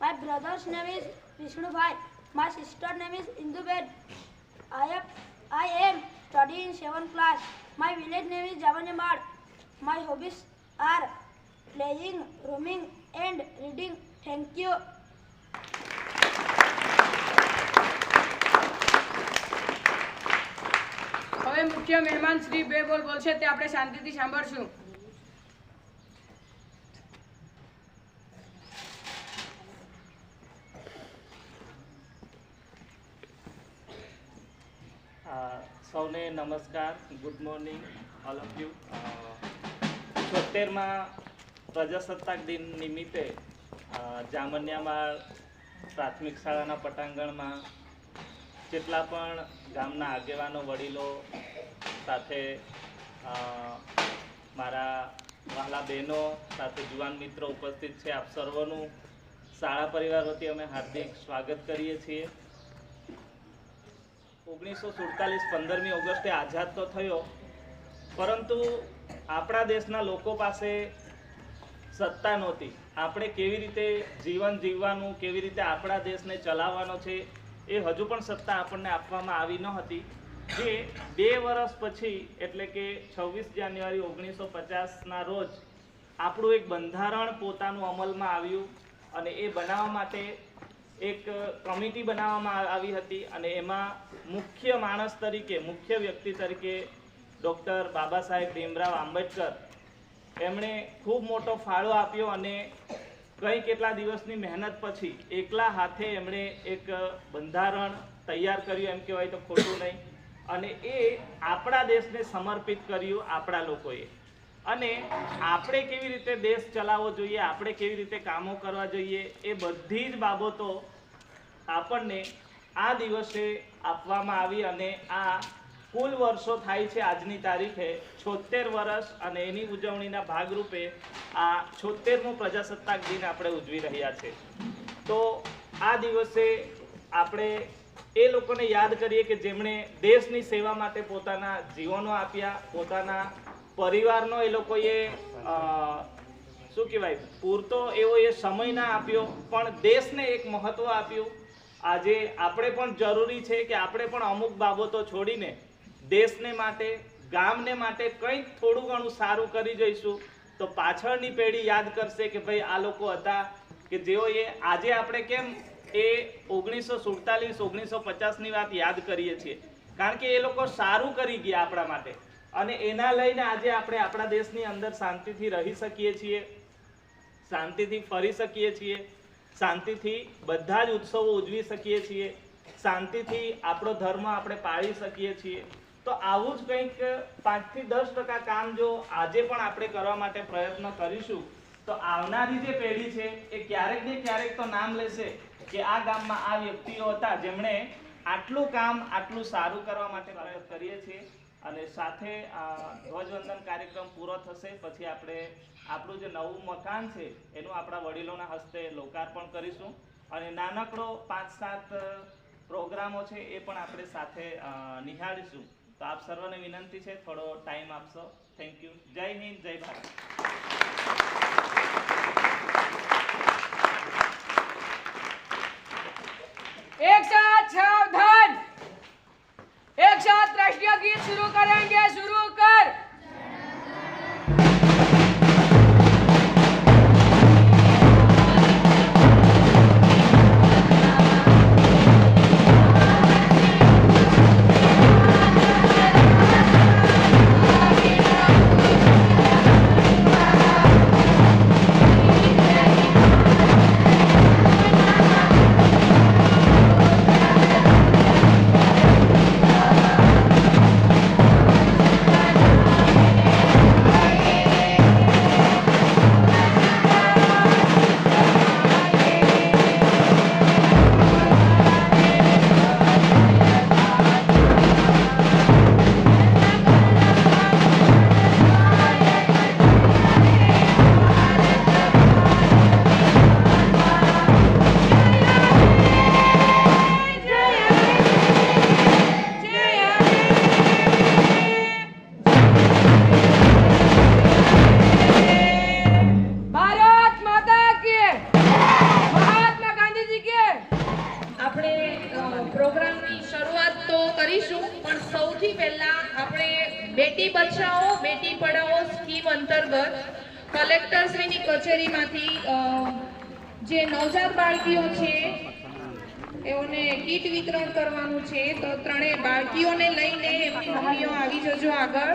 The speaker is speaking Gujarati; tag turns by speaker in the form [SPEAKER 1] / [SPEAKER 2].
[SPEAKER 1] My brother's name is Vishnu Bhai. My sister name is Indubed. I am I am studying in seventh class. My village name is Javanamad. My hobbies are playing, roaming, and reading. Thank you.
[SPEAKER 2] હવે મુખ્ય મહેમાન શ્રી બે બોલ બોલશે તે આપણે શાંતિથી સાંભળશું
[SPEAKER 3] સૌને નમસ્કાર, good morning, all of you. છોતેરમાં પ્રજાસત્તાક દિન નિમિત્તે જામન્યામાં પ્રાથમિક શાળાના પટાંગણમાં જેટલા પણ ગામના આગેવાનો, વડીલો સાથે મારા વહાલા બહેનો સાથે જુવાન મિત્રો ઉપસ્થિત છે, આપ સર્વનું શાળા પરિવાર વતી અમે હાર્દિક સ્વાગત કરીએ છીએ. ઓગણીસો સુડતાલીસ પંદરમી ઓગસ્ટે આઝાદ તો થયો, પરંતુ આપણા દેશના લોકો પાસે સત્તા નહોતી. આપણે કેવી રીતે જીવન જીવવાનું, કેવી રીતે આપણા દેશને ચલાવવાનો છે, એ હજુ પણ સત્તા આપણને આપવામાં આવી ન હતી. જે બે વર્ષ પછી, એટલે કે છવ્વીસ જાન્યુઆરી ઓગણીસો પચાસના રોજ, આપણું એક બંધારણ પોતાનું અમલમાં આવ્યું અને એ બનાવવા માટે એક કમિટી બનાવવામાં આવી હતી અને એમાં મુખ્ય માણસ તરીકે, મુખ્ય વ્યક્તિ તરીકે ડૉક્ટર બાબા સાહેબ ભીમરાવ આંબેડકર એમણે ખૂબ મોટો ફાળો આપ્યો અને કંઈ કેટલા દિવસની મહેનત પછી એકલા હાથે એમણે એક બંધારણ તૈયાર કર્યું, એમ કહેવાય તો ખોટું નહીં. અને એ આપણા દેશને સમર્પિત કર્યું આપણા લોકોએ. અને આપણે કેવી રીતે દેશ ચલાવવો જોઈએ, આપણે કેવી રીતે કામો કરવા જોઈએ, એ બધી જ બાબતો આપણને આ દિવસે આપવામાં આવી અને આ કુલ વર્ષો થાય છે આજની તારીખે છોતેર વર્ષ અને એની ઉજવણીના ભાગરૂપે આ છોતેરમું પ્રજાસત્તાક દિન આપણે ઉજવી રહ્યા છે. તો આ દિવસે આપણે એ લોકોને યાદ કરીએ કે જેમણે દેશની સેવા માટે પોતાના જીવનો આપ્યા, પોતાના પરિવારનો એ લોકોએ શું કહેવાય? પૂરતો એવો એ સમય ના આપ્યો, પણ દેશને એક મહત્વ આપ્યું. આજે આપણે પણ જરૂરી છે કે આપણે પણ અમુક બાબતો છોડીને દેશને માટે, ગામને માટે કંઈક થોડું ઘણું સારું કરી જઈશું. તો પાછળની પેઢી યાદ કરશે કે ભાઈ આ લોકો હતા કે જેઓએ આજે આપણે કેમ એ ઓગણીસો સુડતાલીસ, ઓગણીસો પચાસની વાત યાદ કરીએ છીએ. કારણ કે એ લોકો સારું કરી ગયા આપણા માટે. અને એના લઈને આજે આપણે આપણા દેશની અંદર શાંતિથી રહી શકીએ છીએ, શાંતિથી ફરી શકીએ છીએ. શાંતિથી બધા જ ઉત્સવો ઉજવી શકીએ છીએ. શાંતિથી આપણો ધર્મ આપણે પાળી શકીએ છીએ. તો આવું જ કંઈક પાંચથી દસ ટકા કામ જો આજે પણ આપણે કરવા માટે પ્રયત્ન કરીશું, તો આવનારી જે પેઢી છે એ ક્યારેક ને ક્યારેક તો નામ લેશે કે આ ગામમાં આ વ્યક્તિઓ હતા જેમણે આટલું કામ આટલું સારું કરવા માટે પ્રયત્ન કરીએ છીએ. અને સાથે અ, ધ્વજવંદન કાર્યક્રમ પૂરો થશે. પછી આપણે આપણું જે નવું મકાન છે એનું આપણા વડીલોના હસ્તે લોકાર્પણ કરીશું. અને નાનકડો પાંચ સાત પ્રોગ્રામો છે એ પણ આપણે સાથે નિહાળીશું. તો આપ સર્વને વિનંતી છે થોડો ટાઈમ આપશો. થેન્ક યુ જય હિન્દ જય ભારત.
[SPEAKER 2] शुरू करेंगे
[SPEAKER 4] કચેરીમાંથી જે નવજાત બાળકીઓ છે, એઓને કીટ વિતરણ કરવાનું છે, તો ત્રણેય બાળકીઓને લઈને એમની મમ્મીઓ આવી જજો આગળ.